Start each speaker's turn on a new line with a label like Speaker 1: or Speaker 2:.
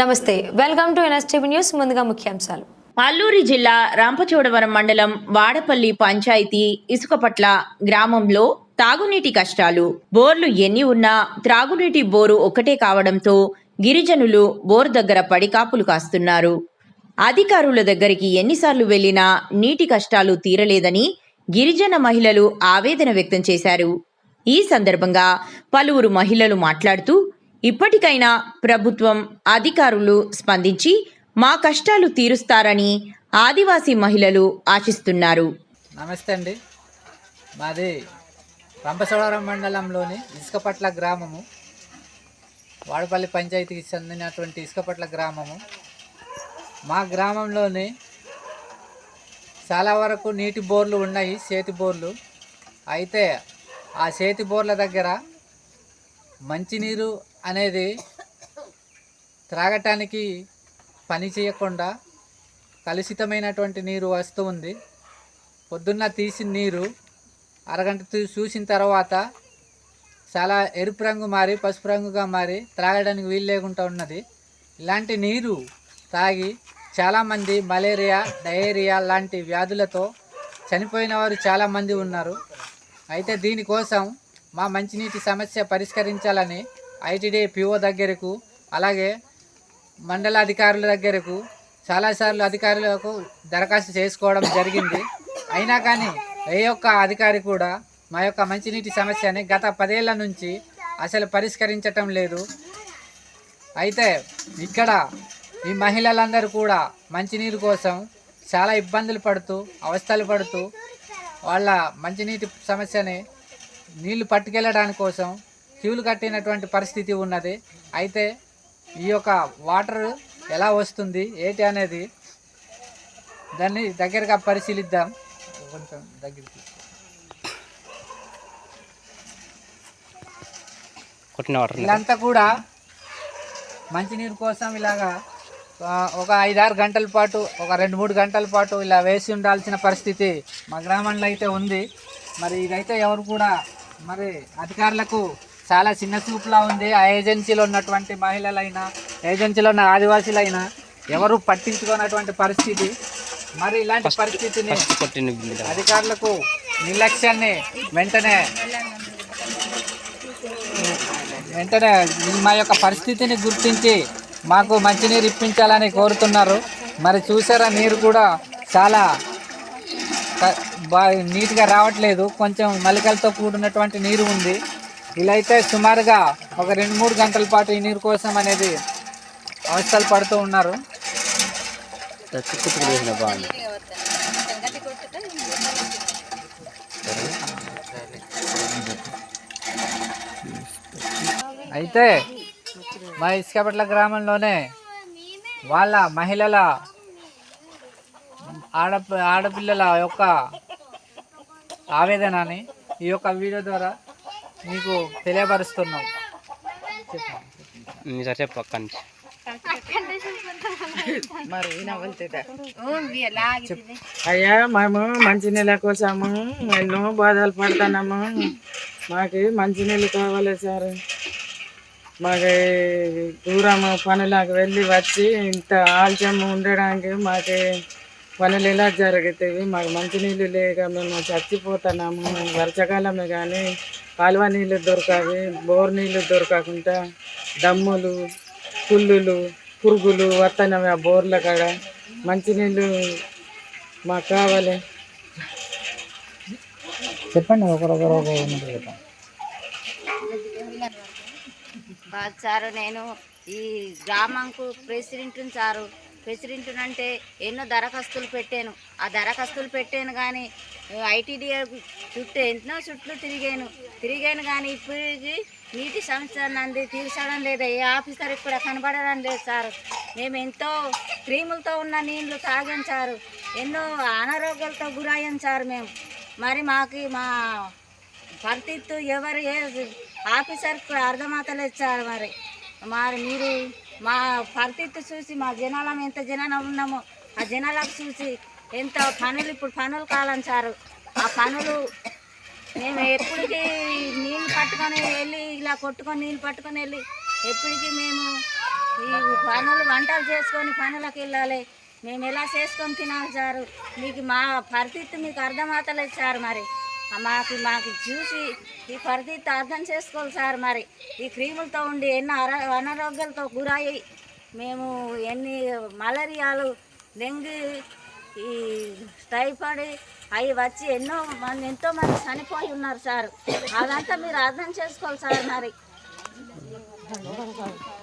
Speaker 1: నమస్తే welcome to NSTV news ముందుగా ముఖ్యాంశాలు.
Speaker 2: అల్లూరి జిల్లా రాంపచోడవరం మండలం వాడపల్లి పంచాయతీ ఇసుకపట్ల గ్రామంలో తాగునీటి కష్టాలు. బోర్లు ఎన్ని ఉన్నా త్రాగునీటి బోరు ఒక్కటే కావడంతో గిరిజనులు బోర్ దగ్గర పడికాపులు కాస్తున్నారు. అధికారుల దగ్గరికి ఎన్నిసార్లు వెళ్ళినా నీటి కష్టాలు తీరలేదని గిరిజన మహిళలు ఆవేదన వ్యక్తం చేశారు. ఈ సందర్భంగా పలువురు మహిళలు మాట్లాడుతూ ఇప్పటికైనా ప్రభుత్వం అధికారులు స్పందించి మా కష్టాలు తీరుస్తారని ఆదివాసీ మహిళలు ఆశిస్తున్నారు.
Speaker 3: నమస్తే అండి. మాది రంపచోడవరం మండలంలోని ఇసుకపట్ల గ్రామము. వాడపల్లి పంచాయతీకి చెందినటువంటి ఇసుకపట్ల గ్రామము. మా గ్రామంలోని చాలా వరకు నీటి బోర్లు ఉన్నాయి చేతి బోర్లు. అయితే ఆ చేతి బోర్ల దగ్గర మంచినీరు అనేది త్రాగటానికి పని చేయకుండా కలుషితమైనటువంటి నీరు వస్తూ ఉంది. పొద్దున్న తీసిన నీరు అరగంట చూసిన తర్వాత చాలా ఎరుపు రంగు మారి పసుపు రంగుగా మారి త్రాగడానికి వీలు లేకుండా ఉన్నది. ఇలాంటి నీరు తాగి చాలామంది మలేరియా డయేరియా లాంటి వ్యాధులతో చనిపోయిన వారు చాలామంది ఉన్నారు. అయితే దీనికోసం మా మంచినీటి సమస్య పరిష్కరించాలని ఐటీడీ పిఓ దగ్గరకు అలాగే మండల అధికారుల దగ్గరకు చాలాసార్లు అధికారులకు దరఖాస్తు చేసుకోవడం జరిగింది. అయినా కానీ ఏ ఒక్క అధికారి కూడా మా యొక్క మంచినీటి సమస్యని గత పదేళ్ళ నుంచి అసలు పరిష్కరించటం లేదు. అయితే ఇక్కడ ఈ మహిళలందరూ కూడా మంచినీరు కోసం చాలా ఇబ్బందులు పడుతూ అవస్థలు పడుతూ వాళ్ళ మంచినీటి సమస్యని నీళ్ళు పట్టుకెళ్ళడానికి కోసం క్యూలు కట్టినటువంటి పరిస్థితి ఉన్నది. అయితే ఈ యొక్క వాటర్ ఎలా వస్తుంది ఏంటి అనేది దాన్ని దగ్గరగా పరిశీలిద్దాం. కొంచెం దగ్గరికి వీళ్ళంతా కూడా మంచినీరు కోసం ఇలాగా ఒక ఐదారు గంటల పాటు ఒక రెండు మూడు గంటల పాటు ఇలా వేసి ఉండాల్సిన పరిస్థితి మా గ్రామంలో అయితే ఉంది. మరి ఇదైతే ఎవరు కూడా మరి అధికారులకు చాలా చిన్న చూపులా ఉంది. ఆ ఏజెన్సీలో ఉన్నటువంటి మహిళలైనా ఏజెన్సీలో ఉన్న ఆదివాసీలైనా ఎవరు పట్టించుకున్నటువంటి పరిస్థితి. మరి ఇలాంటి పరిస్థితిని. అధికారులకు నిర్లక్ష్యాన్ని వెంటనే వెంటనే మా యొక్క పరిస్థితిని గుర్తించి మాకు మంచినీరు ఇప్పించాలని కోరుతున్నారు. మరి చూసారా నీరు కూడా చాలా బాగా నీట్గా రావట్లేదు. కొంచెం మలికలతో కూడినటువంటి నీరు ఉంది. ఇలా అయితే సుమారుగా ఒక రెండు మూడు గంటల పాటు ఈ నీరు కోసం అనేది అవస్థలు పడుతూ ఉన్నారు. అయితే మా ఇసుకపట్ల గ్రామంలోనే వాళ్ళ మహిళల ఆడ ఆడపిల్లల యొక్క ఆవేదనని ఈ యొక్క వీడియో ద్వారా మీకు తెలియపరుస్తున్నాం. చెప్పండి.
Speaker 4: నీ సరే చెప్పు అక్కడి నుంచి.
Speaker 5: అయ్యా మేము మంచినీళ్ళ కోసము. ఎన్నో బాధలు పడుతున్నాము. మాకు మంచినీళ్ళు కావాలి సార్. మాకు దూరం పనులకు వెళ్ళి వచ్చి ఇంత ఆలస్యం ఉండడానికి మాకు పనులు ఎలా జరుగుతాయి? మాకు మంచినీళ్ళు లేక మేము చచ్చిపోతున్నాము. వర్షాకాలమే కానీ కాలువ నీళ్ళు దొరకవి బోర్ నీళ్ళు దొరకకుండా దమ్ములు పుల్లులు పురుగులు వస్తున్నాయి ఆ బోర్ల కాడ. మంచినీళ్ళు మాకు కావాలి.
Speaker 3: చెప్పండి ఒకరొకరు
Speaker 6: సారు నేను ఈ గ్రామంకు ప్రెసిడెంట్ సారు. ప్రెసిడెంట్ అంటే ఎన్నో దరఖాస్తులు పెట్టాను. ఆ దరఖాస్తులు పెట్టాను కానీ ఐటీడీఏ చుట్టూ ఎన్నో చుట్లు తిరిగాను. తిరిగాను కానీ ఇప్పటికి నీటి సమస్య నంది తీర్చడం లేదు. ఏ ఆఫీసర్ ఇక్కడ కనబడడం లేదు సార్. మేము ఎంతో క్రీములతో ఉన్న నీళ్ళు తాగాం సారు. ఎన్నో అనారోగ్యాలతో గురయ్యాం సార్ మేము. మరి మాకు మా పరిస్థితి ఎవరు ఏ ఆఫీసర్కి అర్థమవుతలేదు సార్ మరి. మరి మీరు మా పరిస్థితి చూసి మా జనాలం ఎంత జనాలు ఉన్నామో ఆ జనాలకు చూసి ఎంత పనులు ఇప్పుడు పనులు కాలం సార్ ఆ పనులు మేము ఎప్పటికీ నీళ్ళు పట్టుకొని వెళ్ళి ఇలా కొట్టుకొని నీళ్ళు పట్టుకొని వెళ్ళి ఎప్పటికీ మేము ఈ పనులు వంటలు చేసుకొని పనులకు వెళ్ళాలి. మేము ఎలా చేసుకొని తినాలి సారు? మీకు మా పరిస్థితి మీకు అర్థమవుతలేదు సార్ మరి. మాకు మాకు చూసి ఈ పరిస్థితి అర్థం చేసుకోవాలి సార్ మరి. ఈ క్రీములతో ఉండి ఎన్నో అనారోగ్యాలతో గురయ్యి మేము ఎన్ని మలేరియాలు డెంగ్యూ ఈ టైఫాయిడ్ అవి వచ్చి ఎన్నో మంది ఎంతో మంది చనిపోయి ఉన్నారు సార్. అదంతా మీరు అర్థం చేసుకోవాలి సార్ మరి.